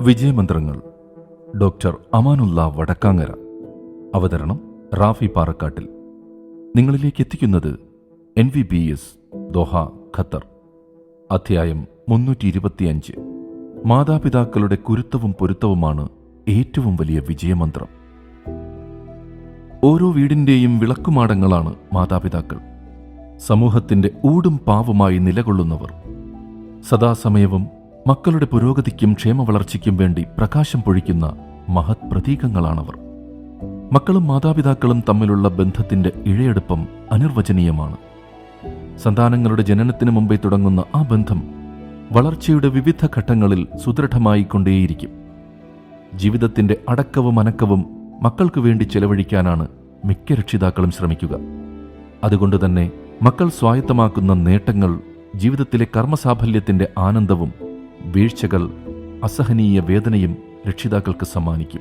വിജയമന്ത്രങ്ങൾ doctor Amanullah Vadakkangara. അവതരണം റാഫി പാറക്കാട്ടിൽ. നിങ്ങളിലേക്ക് എത്തിക്കുന്നത് N V B S Doha Qatar. അധ്യായം മുന്നൂറ്റി ഇരുപത്തിയഞ്ച് മാതാപിതാക്കളുടെ കുരുത്തവും പൊരുത്തവുമാണ് ഏറ്റവും വലിയ വിജയമന്ത്രം. ഓരോ വീടിന്റെയും വിളക്കുമാടങ്ങളാണ് മാതാപിതാക്കൾ. സമൂഹത്തിന്റെ ഊടും പാവുമായി നിലകൊള്ളുന്നവർ. സദാസമയവും മക്കളുടെ പുരോഗതിക്കും ക്ഷേമവളർച്ചയ്ക്കും വേണ്ടി പ്രകാശം പൊഴിക്കുന്ന മഹത് പ്രതീകങ്ങളാണവർ. മക്കളും മാതാപിതാക്കളും തമ്മിലുള്ള ബന്ധത്തിന്റെ ഇഴയെടുപ്പം അനിർവചനീയമാണ്. സന്താനങ്ങളുടെ ജനനത്തിനു മുമ്പേ തുടങ്ങുന്ന ആ ബന്ധം വളർച്ചയുടെ വിവിധ ഘട്ടങ്ങളിൽ സുദൃഢമായി കൊണ്ടേയിരിക്കും ജീവിതത്തിന്റെ അടക്കവും അനക്കവും മക്കൾക്ക് വേണ്ടി ചെലവഴിക്കാനാണ് മിക്ക രക്ഷിതാക്കളും ശ്രമിക്കുക. അതുകൊണ്ട് തന്നെ മക്കൾ സ്വായത്തമാക്കുന്ന നേട്ടങ്ങൾ ജീവിതത്തിലെ കർമ്മസാഫല്യത്തിന്റെ ആനന്ദവും വീഴ്ചകൾ അസഹനീയ വേദനയും രക്ഷിതാക്കൾക്ക് സമ്മാനിക്കും.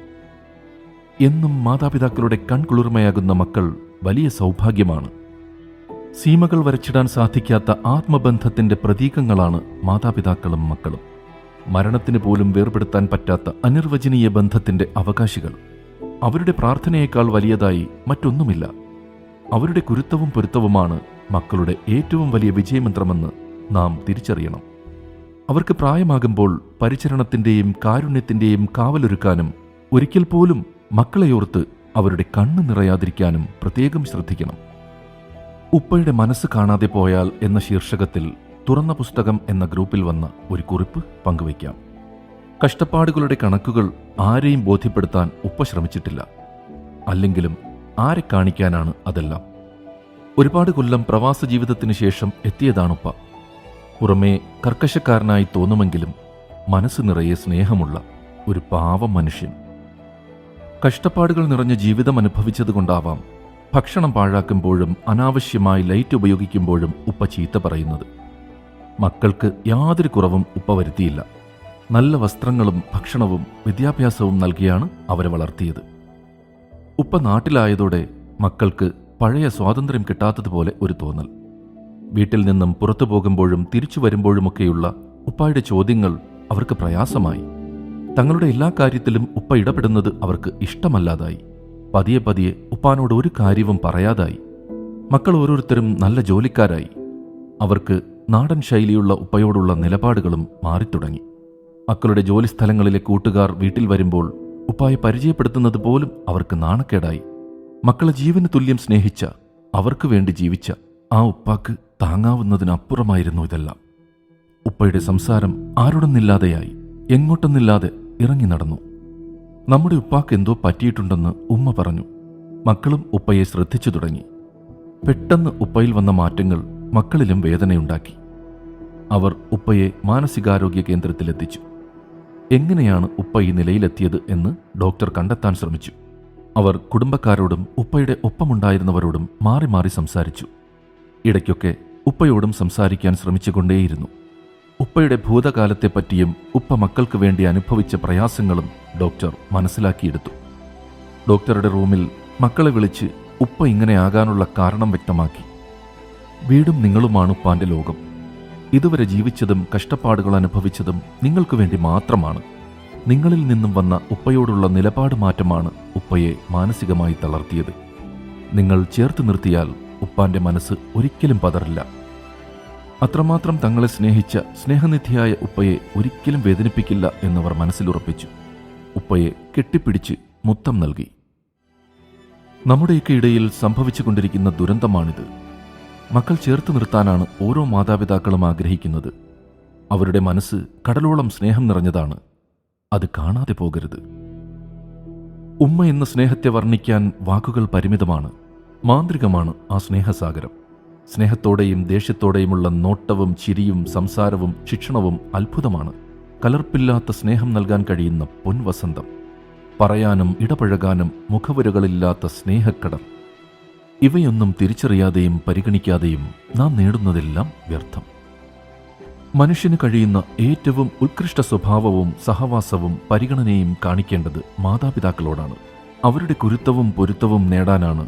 എന്നും മാതാപിതാക്കളുടെ കൺകുളിർമയാകുന്ന മക്കൾ വലിയ സൗഭാഗ്യമാണ്. സീമകൾ വരച്ചിടാൻ സാധിക്കാത്ത ആത്മബന്ധത്തിന്റെ പ്രതീകങ്ങളാണ് മാതാപിതാക്കളും മക്കളും. മരണത്തിന് പോലും വേർപെടുത്താൻ പറ്റാത്ത അനിർവചനീയ ബന്ധത്തിന്റെ അവകാശികൾ. അവരുടെ പ്രാർത്ഥനയേക്കാൾ വലിയതായി മറ്റൊന്നുമില്ല. അവരുടെ കുരുത്തവും പൊരുത്തവുമാണ് മക്കളുടെ ഏറ്റവും വലിയ വിജയമന്ത്രമെന്ന് നാം തിരിച്ചറിയണം. അവർക്ക് പ്രായമാകുമ്പോൾ പരിചരണത്തിന്റെയും കാരുണ്യത്തിന്റെയും കാവലൊരുക്കാനും ഒരിക്കൽ പോലും മക്കളെയോർത്ത് അവരുടെ കണ്ണ് നിറയാതിരിക്കാനും പ്രത്യേകം ശ്രദ്ധിക്കണം. ഉപ്പയുടെ മനസ്സ് കാണാതെ പോയാൽ എന്ന ശീർഷകത്തിൽ തുറന്ന പുസ്തകം എന്ന ഗ്രൂപ്പിൽ വന്ന ഒരു കുറിപ്പ് പങ്കുവയ്ക്കാം. കഷ്ടപ്പാടുകളുടെ കണക്കുകൾ ആരെയും ബോധ്യപ്പെടുത്താൻ ഉപ്പ ശ്രമിച്ചിട്ടില്ല. അല്ലെങ്കിലും ആരെ കാണിക്കാനാണ് അതെല്ലാം? ഒരുപാട് കൊല്ലം പ്രവാസ ജീവിതത്തിന് ശേഷം എത്തിയതാണുപ്പ. പുറമേ കർക്കശക്കാരനായി തോന്നുമെങ്കിലും മനസ്സ് നിറയെ സ്നേഹമുള്ള ഒരു പാവം മനുഷ്യൻ. കഷ്ടപ്പാടുകൾ നിറഞ്ഞ ജീവിതം അനുഭവിച്ചതുകൊണ്ടാവാം ഭക്ഷണം പാഴാക്കുമ്പോഴും അനാവശ്യമായി ലൈറ്റ് ഉപയോഗിക്കുമ്പോഴും ഉപ്പ ചീത്ത പറയുന്നത്. മക്കൾക്ക് യാതൊരു കുറവും ഉപ്പ വരുത്തിയില്ല. നല്ല വസ്ത്രങ്ങളും ഭക്ഷണവും വിദ്യാഭ്യാസവും നൽകിയാണ് അവരെ വളർത്തിയത്. ഉപ്പ നാട്ടിലായതോടെ മക്കൾക്ക് പഴയ സ്വാതന്ത്ര്യം കിട്ടാത്തതുപോലെ ഒരു തോന്നൽ. വീട്ടിൽ നിന്നും പുറത്തു പോകുമ്പോഴും തിരിച്ചു വരുമ്പോഴുമൊക്കെയുള്ള ഉപ്പായുടെ ചോദ്യങ്ങൾ അവർക്ക് പ്രയാസമായി. തങ്ങളുടെ എല്ലാ കാര്യത്തിലും ഉപ്പ ഇടപെടുന്നത് അവർക്ക് ഇഷ്ടമല്ലാതായി. പതിയെ പതിയെ ഉപ്പാനോട് ഒരു കാര്യവും പറയാതായി. മക്കൾ ഓരോരുത്തരും നല്ല ജോലിക്കാരായി. അവർക്ക് നാടൻ ശൈലിയുള്ള ഉപ്പയോടുള്ള നിലപാടുകളും മാറിത്തുടങ്ങി. മക്കളുടെ ജോലിസ്ഥലങ്ങളിലെ കൂട്ടുകാർ വീട്ടിൽ വരുമ്പോൾ ഉപ്പായെ പരിചയപ്പെടുത്തുന്നത് പോലും അവർക്ക് നാണക്കേടായി. മക്കളെ ജീവന് തുല്യം സ്നേഹിച്ച അവർക്ക് വേണ്ടി ജീവിച്ച ആ ഉപ്പാക്ക് താങ്ങാവുന്നതിനപ്പുറമായിരുന്നു ഇതെല്ലാം. ഉപ്പയുടെ സംസാരം ആരോടൊന്നില്ലാതെയായി എങ്ങോട്ടെന്നില്ലാതെ ഇറങ്ങി നടന്നു. നമ്മുടെ ഉപ്പാക്ക് എന്തോ പറ്റിയിട്ടുണ്ടെന്ന് ഉമ്മ പറഞ്ഞു. മക്കളും ഉപ്പയെ ശ്രദ്ധിച്ചു തുടങ്ങി. പെട്ടെന്ന് ഉപ്പയിൽ വന്ന മാറ്റങ്ങൾ മക്കളിലും വേദനയുണ്ടാക്കി. അവർ ഉപ്പയെ മാനസികാരോഗ്യ കേന്ദ്രത്തിലെത്തിച്ചു. എങ്ങനെയാണ് ഉപ്പ ഈ നിലയിലെത്തിയത് എന്ന് ഡോക്ടർ കണ്ടെത്താൻ ശ്രമിച്ചു. അവർ കുടുംബക്കാരോടും ഉപ്പയുടെ ഒപ്പമുണ്ടായിരുന്നവരോടും മാറി മാറി സംസാരിച്ചു. ഇടയ്ക്കൊക്കെ ഉപ്പയോടും സംസാരിക്കാൻ ശ്രമിച്ചുകൊണ്ടേയിരുന്നു. ഉപ്പയുടെ ഭൂതകാലത്തെപ്പറ്റിയും ഉപ്പ മക്കൾക്ക് വേണ്ടി അനുഭവിച്ച പ്രയാസങ്ങളും ഡോക്ടർ മനസ്സിലാക്കിയെടുത്തു. ഡോക്ടറുടെ റൂമിൽ മക്കളെ വിളിച്ച് ഉപ്പ ഇങ്ങനെ ആകാനുള്ള കാരണം വ്യക്തമാക്കി. വീടും നിങ്ങളുമാണ് ഉപ്പാന്റെ ലോകം. ഇതുവരെ ജീവിച്ചതും കഷ്ടപ്പാടുകൾ അനുഭവിച്ചതും നിങ്ങൾക്ക് വേണ്ടി മാത്രമാണ്. നിങ്ങളിൽ നിന്നും വന്ന ഉപ്പയോടുള്ള നിലപാട് മാറ്റമാണ് ഉപ്പയെ മാനസികമായി തളർത്തിയത്. നിങ്ങൾ ചേർത്ത് നിർത്തിയാൽ ഉപ്പാന്റെ മനസ്സ് ഒരിക്കലും പതറില്ല. അത്രമാത്രം തങ്ങളെ സ്നേഹിച്ച സ്നേഹനിധിയായ ഉപ്പയെ ഒരിക്കലും വേദനിപ്പിക്കില്ല എന്നവർ മനസ്സിലുറപ്പിച്ചു. ഉപ്പയെ കെട്ടിപ്പിടിച്ച് മുത്തം നൽകി. നമ്മുടെയൊക്കെ ഇടയിൽ സംഭവിച്ചുകൊണ്ടിരിക്കുന്ന ദുരന്തമാണിത്. മക്കൾ ചേർത്ത് നിർത്താനാണ് ഓരോ മാതാപിതാക്കളും ആഗ്രഹിക്കുന്നത്. അവരുടെ മനസ്സ് കടലോളം സ്നേഹം നിറഞ്ഞതാണ്. അത് കാണാതെ പോകരുത്. ഉമ്മ എന്ന സ്നേഹത്തെ വർണിക്കാൻ വാക്കുകൾ പരിമിതമാണ്. മാന്ത്രികമാണ് ആ സ്നേഹസാഗരം. സ്നേഹത്തോടെയും ദേഷ്യത്തോടെയുമുള്ള നോട്ടവും ചിരിയും സംസാരവും ശിക്ഷണവും അത്ഭുതമാണ്. കലർപ്പില്ലാത്ത സ്നേഹം നൽകാൻ കഴിയുന്ന പൊൻവസന്തം. പറയാനും ഇടപഴകാനും മുഖവുരകളില്ലാത്ത സ്നേഹക്കടൽ ഇവയൊന്നും തിരിച്ചറിയാതെയും പരിഗണിക്കാതെയും നാം നേടുന്നതെല്ലാം വ്യർത്ഥം. മനുഷ്യന് കഴിയുന്ന ഏറ്റവും ഉത്കൃഷ്ട സ്വഭാവവും സഹവാസവും പരിഗണനയും കാണിക്കേണ്ടത് മാതാപിതാക്കളോടാണ്. അവരുടെ കുരുത്തവും പൊരുത്തവും നേടാനാണ്